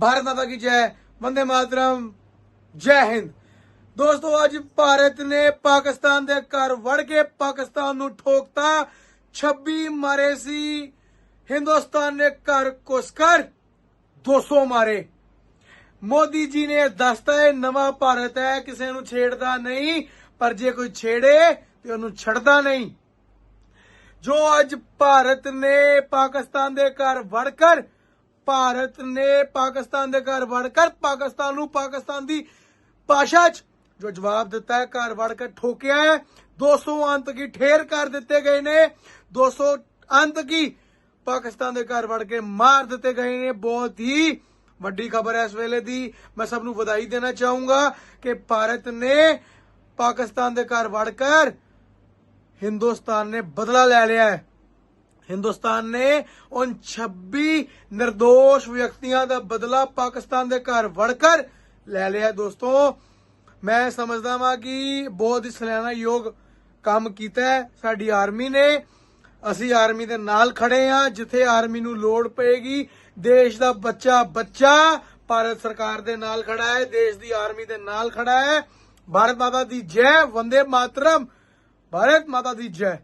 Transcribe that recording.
ਭਾਰਤ ਮਾਤਾ ਕੀ ਜੈ। ਵੰਦੇ ਮਾਤਰਮ। ਜੈ ਹਿੰਦ। ਦੋਸਤੋ, ਅੱਜ ਭਾਰਤ ਨੇ ਪਾਕਿਸਤਾਨ ਦੇ ਘਰ ਵੜ ਕੇ ਪਾਕਿਸਤਾਨ ਨੂੰ ਠੋਕਤਾ। 26 ਮਾਰੇ ਸੀ। ਹਿੰਦੁਸਤਾਨ ਨੇ ਘਰ ਕੁਸਕਰ 200 ਮਾਰੇ। ਮੋਦੀ ਜੀ ਨੇ ਦੱਸਤਾ ਇਹ ਨਵਾਂ ਭਾਰਤ ਹੈ, ਕਿਸੇ ਨੂੰ ਛੇੜਦਾ ਨਹੀਂ। ਪਰ ਜੇ ਕੋਈ ਛੇੜੇ ਤੇ ਉਹਨੂੰ ਛੱਡਦਾ ਨਹੀਂ। ਜੋ ਅੱਜ ਭਾਰਤ ਨੇ ਪਾਕਿਸਤਾਨ ਦੇ ਘਰ ਵੜਕਰ ਭਾਰਤ ਨੇ ਪਾਕਿਸਤਾਨ ਦੇ ਘਰ ਵੜ ਕਰ ਪਾਕਿਸਤਾਨ ਨੂੰ ਪਾਕਿਸਤਾਨ ਦੀ ਭਾਸ਼ਾ 'ਚ ਜੋ ਜਵਾਬ ਦਿੱਤਾ ਹੈ, ਘਰ ਵੜ ਕੇ ਠੋਕਿਆ ਹੈ। 200 ਅੰਤ ਕੀ ਠੇਰ ਕਰ ਦਿੱਤੇ ਗਏ ਨੇ। 200 ਅੰਤ ਕੀ ਪਾਕਿਸਤਾਨ ਦੇ ਘਰ ਵੜ ਕੇ ਮਾਰ ਦਿੱਤੇ ਗਏ ਨੇ। ਬਹੁਤ ਹੀ ਵੱਡੀ ਖਬਰ ਹੈ ਇਸ ਵੇਲੇ ਦੀ। ਮੈਂ ਸਭ ਨੂੰ ਵਧਾਈ ਦੇਣਾ ਚਾਹੂੰਗਾ ਕਿ ਭਾਰਤ ਨੇ ਪਾਕਿਸਤਾਨ ਦੇ ਘਰ ਵੜ ਕਰ ਹਿੰਦੁਸਤਾਨ ਨੇ ਬਦਲਾ ਲੈ ਲਿਆ ਹੈ। ਹਿੰਦੁਸਤਾਨ ਨੇ ਉਨ 26 નિર્ਦੋਸ਼ ਵਿਅਕਤੀਆਂ ਦਾ ਬਦਲਾ ਪਾਕਿਸਤਾਨ ਦੇ ਘਰ ਵੜਕਰ ਲੈ ਲਿਆ ਦੋਸਤੋ। ਮੈਂ ਸਮਝਦਾ ਵਾਂ ਕਿ ਬਹੁਤ ਹੀ ਸਲਾਨਾ ਯੋਗ ਕੰਮ ਕੀਤਾ ਹੈ ਸਾਡੀ ਆਰਮੀ ਨੇ। ਅਸੀਂ ਆਰਮੀ ਦੇ ਨਾਲ ਖੜੇ ਹਾਂ, ਜਿੱਥੇ ਆਰਮੀ ਨੂੰ ਲੋੜ ਪਏਗੀ। ਦੇਸ਼ ਦਾ ਬੱਚਾ ਬੱਚਾ ਭਾਰਤ ਸਰਕਾਰ ਦੇ ਨਾਲ ਖੜਾ ਹੈ, ਦੇਸ਼ ਦੀ ਆਰਮੀ ਦੇ ਨਾਲ ਖੜਾ ਹੈ। ਭਾਰਤ ਮਾਤਾ ਦੀ ਜੈ, ਵੰਦੇ ਮਾਤਰਮ। ਭਾਰਤ ਮਾਤਾ ਦੀ ਜੈ।